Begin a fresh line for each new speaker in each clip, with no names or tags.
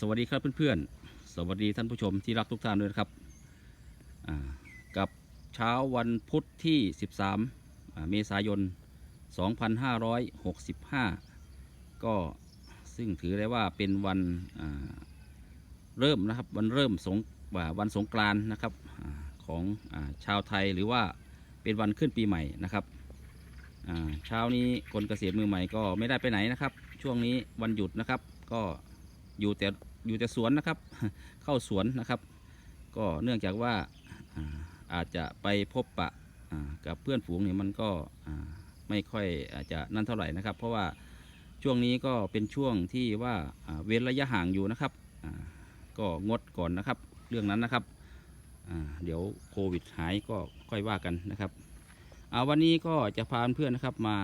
สวัสดีครับเพื่อนๆ สวัสดีท่านผู้ชมที่รักทุกท่านด้วยนะครับ กับเช้าวันพุธที่ 13อ่าเมษายน 2565 ก็ซึ่งถือได้ว่าเป็นวันเริ่มนะครับ วันเริ่มสงวันสงกรานนะครับอของอชาวไทยหรือว่าเป็นวันขึ้นปีใหม่นะครับเช้านี้คนเกษตรมือใหม่ก็ไม่ได้ไปไหนนะครับ ช่วงนี้วันหยุดนะครับก็ อยู่แต่อยู่แต่สวนนะครับ เข้าสวนนะครับ ก็เนื่องจากว่าอาจจะไปพบปะกับเพื่อนฝูงเนี่ยมันก็ไม่ค่อยอาจจะนั่นเท่าไหร่นะครับ เพราะว่าช่วงนี้ก็เป็นช่วงที่ว่าเว้นระยะห่างอยู่นะครับก็งดก่อนนะครับ เรื่องนั้นนะครับเดี๋ยวโควิดหายก็ค่อยว่ากันนะครับวันนี้ก็จะพาเพื่อนนะครับมา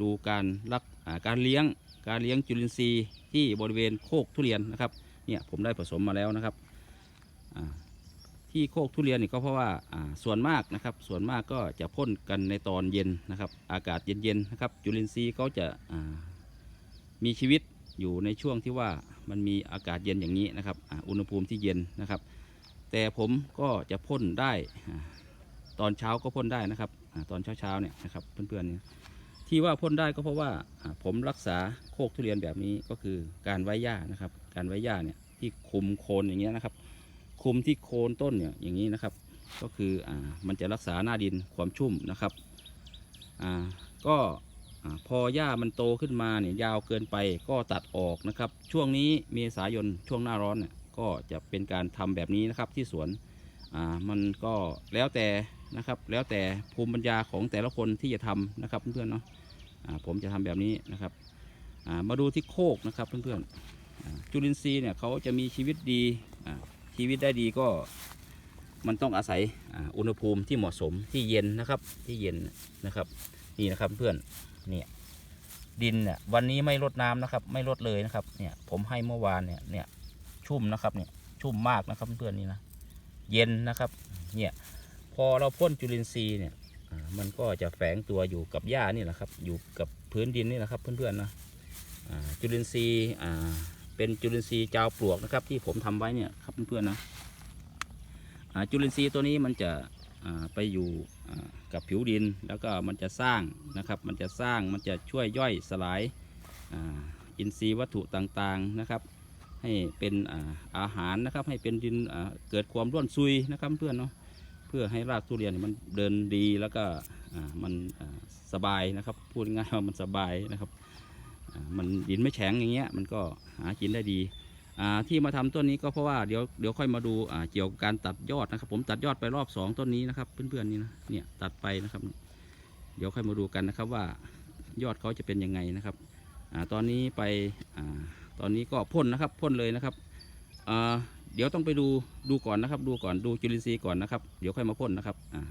ดูการรักการเลี้ยง การเลี้ยงจุลินทรีย์ที่บริเวณโคกทุเรียนนะครับเนี่ยผมได้ผสมมาแล้วนะครับที่โคกทุเรียนนี่ก็เพราะว่าส่วนมากนะครับ ส่วนมากก็จะพ่นกันในตอนเย็นนะครับ อากาศเย็นๆนะครับจุลินทรีย์เขาจะามีชีวิตอยู่ในช่วงที่ว่ามันมีอากาศเย็นอย่างนี้นะครับอ,อุณหภูมิที่เย็นนะครับ แต่ผมก็จะพ่นได้อตอนเช้าก็พ่นได้นะครับอตอนเช้าๆเนี่ยนะครับเพื่อนๆเนี่ย ที่ว่าพ่นได้ก็เพราะว่าผมรักษาโคกทุเรียนแบบนี้ก็คือการไว้หญ้านะครับ การไว้หญ้าเนี่ยที่คุมโคนอย่างเงี้ยนะครับ คุมที่โคนต้นเนี่ยอย่างนี้นะครับ ก็คืออ่ามันจะรักษาหน้าดินความชุ่มนะครับอ่าก็พอหญ้ามันโตขึ้นมาเนี่ยยาวเกินไปก็ตัดออกนะครับ ช่วงนี้เมษายนช่วงหน้าร้อนเนี่ยก็จะเป็นการทำแบบนี้นะครับที่สวนอ่ามันก็แล้วแต่นะครับ แล้วแต่ภูมิปัญญาของแต่ละคนที่จะทำนะครับเพื่อนๆเนาะ ผมจะทำแบบนี้นะครับามาดูที่โคกนะครับเพื่อนๆจุลินทรีย์เนี่ยเขาจะมีชีวิตดีชีวิตได้ดีก็มันต้องอาศัยอ,อุณหภูมิที่เหมาะสมที่เย็นนะครับที่เย็นนะครับนี่นะครับเพื่อนเนี่ยดินเนี่ยวันนี้ไม่ลดน้ำนะครับ ไม่ลดเลยนะครับเนี่ยผมให้เมื่อวานเนี่ยเนี่ยชุ่มนะครับเนี่ยชุ่มมากนะครับเพื่อนๆนี่นะเย็นนะครับเนี่ยพอเราพ่นจุลินทรีย์เนี่ย มันก็จะแฝงตัวอยู่กับหญ้านี่แหละครับ อยู่กับพื้นดินนี่แหละครับ เพื่อนๆนะจุลินทรีย์เป็นจุลินทรีย์จาวปลวกนะครับ ที่ผมทำไว้เนี่ยครับเพื่อนๆนะจุลินทรีย์ตัวนี้มันจะไปอยู่กับผิวดินแล้วก็มันจะสร้างนะครับ มันจะสร้างมันจะช่วยย่อยสลายอินทรีย์วัตถุต่างๆนะครับ ให้เป็นอาหารนะครับให้เป็นดินเกิดความร่วนซุยนะครับเพื่อนเนาะ เพื่อให้รากทุเรียนมันเดินดีแล้วก็มันสบายนะครับ พูดง่ายๆว่ามันสบายนะครับมันดินไม่แข็งอย่างเงี้ยมันก็หากินได้ดีที่มาทำต้นนี้ก็เพราะว่าเดี๋ยวเดี๋ยวค่อยมาดูเกี่ยวกับการตัดยอดนะครับ ผมตัดยอดไปรอบสองต้นนี้นะครับ เพื่อนๆนี่นะเนี่ยตัดไปนะครับ เดี๋ยวค่อยมาดูกันนะครับว่ายอดเขาจะเป็นยังไงนะครับอตอนนี้ไปอตอนนี้ก็พ่นนะครับพ่นเลยนะครับ เดี๋ยวต้องไปดูดูก่อนนะครับ ดูก่อนดูจุลินทรีย์ก่อนนะครับ เดี๋ยวค่อยมาพ่นนะครับอ่า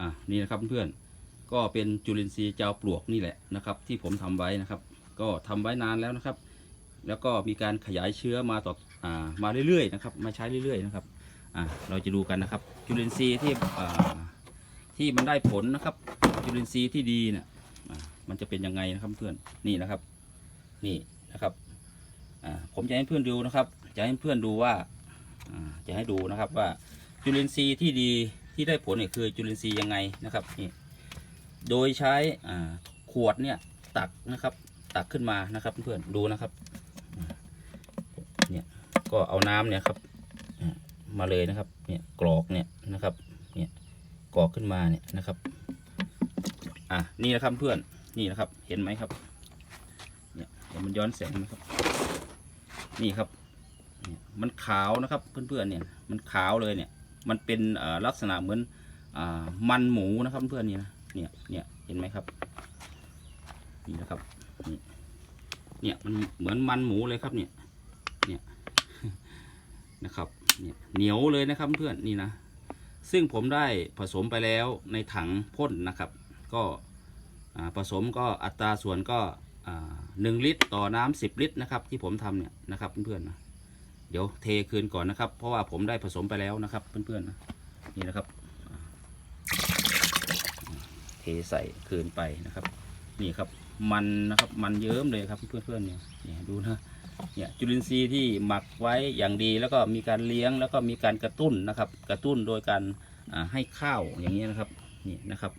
อ่านี่นะครับเพื่อนๆก็เป็นจุลินทรีย์เจ้าปลวกนี่แหละนะครับ ที่ผมทำไว้นะครับ ก็ทำไว้นานแล้วนะครับ แล้วก็มีการขยายเชื้อมาต่ออ่ามาเรื่อยๆนะครับ มาใช้เรื่อยๆนะครับอ่าเราจะดูกันนะครับ จุลินทรีย์ที่อ่าที่มันได้ผลนะครับ จุลินทรีย์ที่ดีเนี่ยมันจะเป็นยังไงนะครับเพื่อนนี่นะครับ นี่นะครับ ผมจะให้เพื่อนดูนะครับ จะให้เพื่อนดูว่าจะให้ดูนะครับว่าจุลินทรีย์ที่ดีที่ได้ผลเนี่ยคือจุลินทรีย์ยังไงนะครับนี่โดยใช้ขวดเนี่ยตักนะครับ ตักขึ้นมานะครับเพื่อนดูนะครับเนี่ยก็เอาน้ำเนี่ยครับมาเลยนะครับเนี่ยกรอกเนี่ยนะครับเนี่ยกรอกขึ้นมาเนี่ยนะครับอะนี่นะครับเพื่อนนี่นะครับเห็นไหมครับเนี่ยเดี๋ยวมันย้อนแสงนะครับ นี่ครับ มันขาวนะครับเพื่อนๆเนี่ยมันขาวเลยเนี่ย มันเป็นลักษณะเหมือนอมันหมูนะครับเพื่อนๆนี่นะเนี่ยเนี่ยเห็นไหมครับนี่นะครับนี่เนี่ยมันเหมือนมันหมูเลยครับเนี่ยเนี่ยนะครับเนี่ยเหนียวเลยนะครับเพื่อนนี่นะซึ่งผมได้ผสมไปแล้วในถังพ่นนะครับ ก็ผสมก็อัตราส่วนก็ หนึ่งลิตรต่อน้ำสิบลิตรนะครับ ที่ผมทำเนี่ยนะครับเพื่อนๆนะเดี๋ยวเทคืนก่อนนะครับ เพราะว่าผมได้ผสมไปแล้วนะครับเพื่อนๆนะนี่นะครับ เทใส่คืนไปนะครับ นี่ครับมันนะครับมันเยิ้มเลยครับเพื่อนๆเนี่ยเนี่ยดูนะเนี่ยจุลินทรีย์ที่หมักไว้อย่างดีแล้วก็มีการเลี้ยงแล้วก็มีการกระตุ้นนะครับ กระตุ้นโดยการให้ข้าวอย่างนี้นะครับนี่นะครับ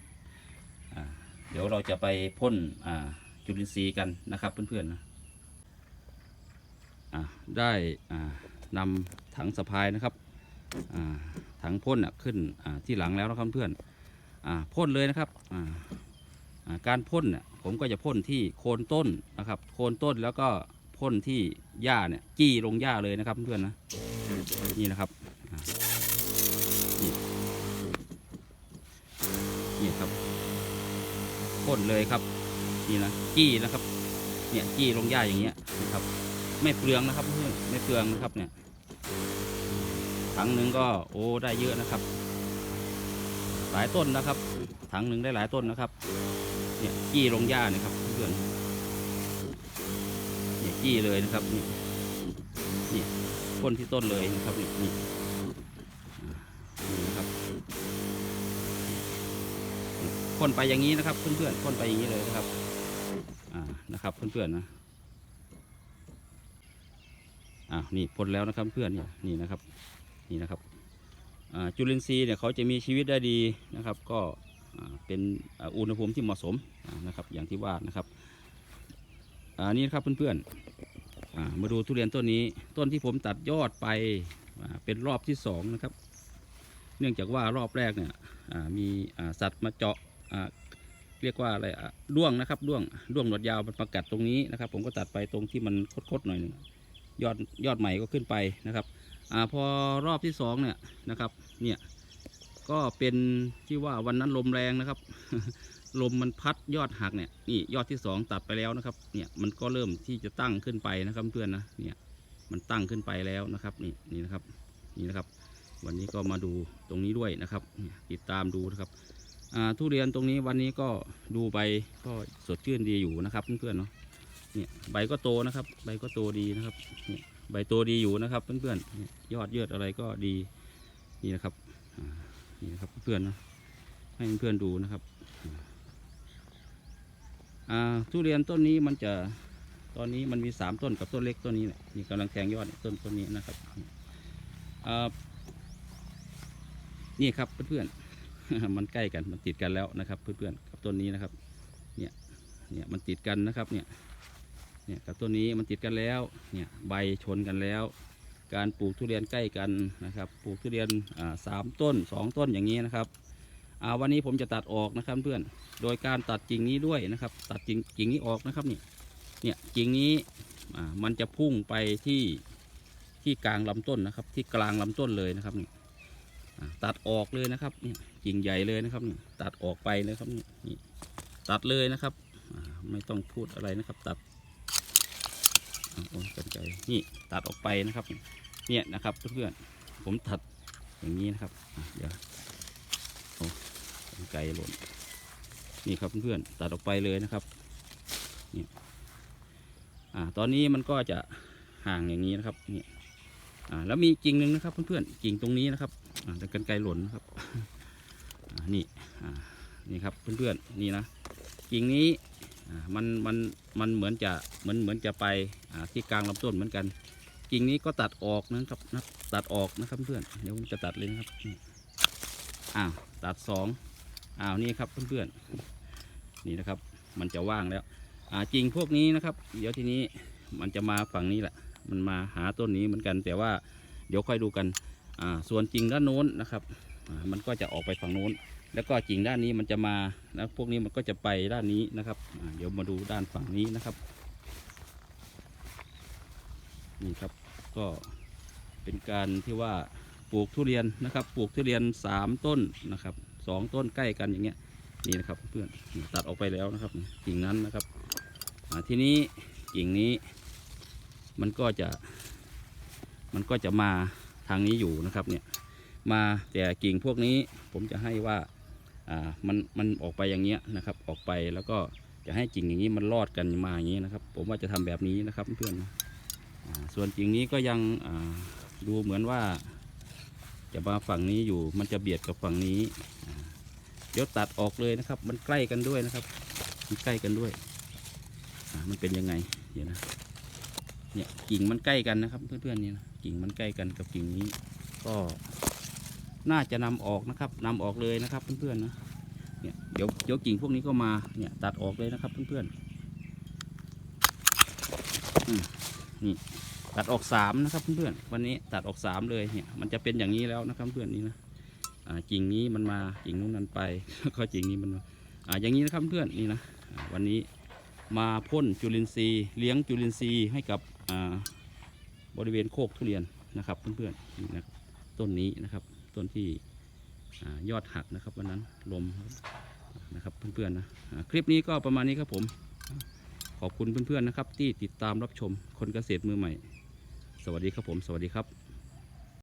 เดี๋ยวเราจะไปพ่นอ่า จุลินทรีย์กันนะครับเพื่อนๆนะอ่าได้นำถังสะพายนะครับถังพ่นขึ้นที่หลังแล้วนะครับเพื่อนพ่นเลยนะครับการพ่นผมก็จะพ่นที่โคนต้นนะครับ โคนต้นแล้วก็พ่นที่หญ้าเนี่ยจี้ลงหญ้าเลยนะครับเพื่อนนะนี่นะครับนี่นี่ครับพ่นเลยครับ นี่นะจี้นะครับเนี่ยจี้ลงหญ้าอย่างเงี้ยนะครับ ไม่เปลืองนะครับเพื่อนไม่เปลืองนะครับเนี่ยถังหนึ่งก็โอ้ได้เยอะนะครับ หลายต้นนะครับ ถังหนึ่งได้หลายต้นนะครับ เนี่ยจี้ลงหญ้าเนี่ยครับเพื่อนเนี่ยจี้เลยนะครับนี่นี่พ่นที่ต้นเลยนะครับนี่นี่นี่นะครับ พ่นไปอย่างนี้นะครับ เพื่อนๆพ่นไปอย่างนี้เลยนะครับอ่านะครับเพื่อนๆนะอ่านี่พ่นแล้วนะครับเพื่อนเนี่ยนี่นะครับนี่นะครับอ่าจุลินทรีย์เนี่ยเขาจะมีชีวิตได้ดีนะครับ ก็เป็นอุณหภูมิที่เหมาะสมนะครับ อย่างที่ว่านะครับอ่านี่นะครับเพื่อนๆอ่ามาดูทุเรียนต้นนี้ต้นที่ผมตัดยอดไปเป็นรอบที่สองนะครับ เนื่องจากว่ารอบแรกเนี่ยมีสัตว์มาเจาะ เรียกว่าอะไรอะด้วงนะครับด้วงด้วงหนวดยาวมันประกัดตรงนี้นะครับ ผมก็ตัดไปตรงที่มันคดๆหน่อยหนึงยอดยอดใหม่ก็ขึ้นไปนะครับอพอรอบที่สองเนี่ยนะครับเนี่ยก็เป็นที่ว่าวันนั้นลมแรงนะครับ ลมมันพัดยอดหักเนี่ยนี่ยอดที่สองตัดไปแล้วนะครับเนี่ยมันก็เริ่มที่จะตั้งขึ้นไปนะครับเพื่อนนะเนี่ยมันตั้งขึ้นไปแล้วนะครับนี่นี่นะครับนี่นะครับ วันนี้ก็มาดูตรงนี้ด้วยนะครับ ติดตามดูนะครับ ทุเรียนตรงนี้วันนี้ก็ดูใบก็สดชื่นดีอยู่นะครับเพื่อนๆเนาะเนี่ยใบก็โตนะครับ ใบก็โตดีนะครับเนี่ยใบโตดีอยู่นะครับเพื่อนๆยอดเยือดอะไรก็ดีนี่นะครับนี่นะครับเพื่อนๆนะให้เพื่อนๆดูนะครับทุเรียนต้นนี้มันจะตอนนี้มันมีสามต้นกับต้นเล็กต้นนี้เนี่ยนี่กำลังแทงยอดต้นต้นนี้นะครับนี่ครับเพื่อนๆ มันใกล้กันมันติดกันแล้วนะครับ เพื่อนๆกับต้นนี้นะครับ เนี่ยเนี่ยมันติดกันนะครับเนี่ยเนี่ยกับต้นนี้มันติดกันแล้วเนี่ยใบชนกันแล้ว การปลูกทุเรียนใกล้กันนะครับ ปลูกทุเรียนอ่าสามต้นสองต้นอย่างนี้นะครับวันนี้ผมจะตัดออกนะครับเพื่อน โดยการตัดกิ่งนี้ด้วยนะครับ ตัดกิ่งกิ่งนี้ออกนะครับนี่เนี่ยกิ่งนี้มันจะพุ่งไปที่ที่กลางลำต้นนะครับ ที่กลางลำต้นเลยนะครับนี่ ตัดออกเลยนะครับเนี่ยกิ่งใหญ่เลยนะครับเนี่ยตัดออกไปนะครับนี่นี่ตัดเลยนะครับไม่ต้องพูดอะไรนะครับ ตัดอ่าโอ้ยกันไกรนี่ตัดออกไปนะครับ เนี่ยนะครับเพื่อนๆผมตัดอย่างนี้นะครับเดี๋ยวโอ้กันไกหล่นนี่ครับเพื่อนๆตัดออกไปเลยนะครับนี่อ่าตอนนี้มันก็จะห่างอย่างนี้นะครับนี่ อ่าแล้วมีกิ่งหนึ่งนะครับเพื่อนๆกิ่งตรงนี้นะครับอ่าแต่กันไกลหล่นนะครับอ่านี่อ่านี่ครับเพื่อนๆนี่นะกิ่งนี้อ่ามันมันมันเหมือนจะเหมือนเหมือนจะไปอ่าที่กลางลำต้นเหมือนกัน กิ่งนี้ก็ตัดออกนะครับนะตัดออกนะครับเพื่อนเดี๋ยวผมจะตัดเลยนะครับอ้าวตัดสองอ้าวนี่ครับเพื่อนๆนี่นะครับมันจะว่างแล้วอ่ากิ่งพวกนี้นะครับ เดี๋ยวทีนี้มันจะมาฝั่งนี้แหละ มันมาหาต้นนี้เหมือนกัน แต่ว่าเดี๋ยวค่อยดูกันอ่าส่วนกิ่งด้านโน้นนะครับมันก็จะออกไปฝั่งโน้น แล้วก็กิ่งด้านนี้มันจะมาแล้วพวกนี้มันก็จะไปด้านนี้นะครับเดี๋ยวมาดูด้านฝั่งนี้นะครับ นี่ครับก็เป็นการที่ว่าปลูกทุเรียนนะครับ ปลูกทุเรียนสามต้นนะครับสองต้นใกล้กันอย่างเงี้ยนี่นะครับเพื่อนตัดออกไปแล้วนะครับกิ่งนั้นนะครับทีนี้กิ่งนี้ มันก็จะ มันก็จะมาทางนี้อยู่นะครับเนี่ยมาแต่กิ่งพวกนี้ผมจะให้ว่าอ่ามันมันออกไปอย่างเงี้ยนะครับ ออกไปแล้วก็จะให้กิ่งอย่างนี้มันรอดกันมาอย่างนี้นะครับ ผมว่าจะทำแบบนี้นะครับเพื่อนส่วนกิ่งนี้ก็ยังอ่าดูเหมือนว่า จะมาฝั่งนี้อยู่ มันจะเบียดกับฝั่งนี้เดี๋ยวตัดออกเลยนะครับ มันใกล้กันด้วยนะครับมันใกล้กันด้วยมันเป็นยังไงเดี๋ยวนะ เนี่ยกิ่งมันใกล้กันนะครับเพื่อนๆนี่นะกิ่งมันใกล้กันกับกิ่งนี้ ก็น่าจะนำออกนะครับนำออกเลยนะครับเพื่อนๆนะเนี่ยเดี๋ยวเดี๋ยวกิ่งพวกนี้ก็มาเนี่ยตัดออกเลยนะครับเพื่อนๆนี่ตัดออกสามนะครับเพื่อนๆวันนี้ตัดออกสามเลยเนี่ยมันจะเป็นอย่างนี้แล้วนะครับเพื่อนนี่นะกิ่งนี้มันมากิ่งนู้นนั้นไปก็กิ่งนี้มันมาอ่าอย่างนี้นะครับเพื่อนนี่นะวันนี้มาพ่นจุลินทรีย์เลี้ยงจุลินทรีย์ให้กับ บริเวณโคกทุเรียนนะครับเพื่อนๆนี่นะต้นนี้นะครับต้นที่อยอดหักนะครับวันนั้นลมนะครับเพื่อนๆนะคลิปนี้ก็ประมาณนี้ครับผมขอบคุณเพื่อนๆนะครับที่ติดตามรับชมคนเกษตรมือใหม่ สวัสดีครับผม สวัสดีครับ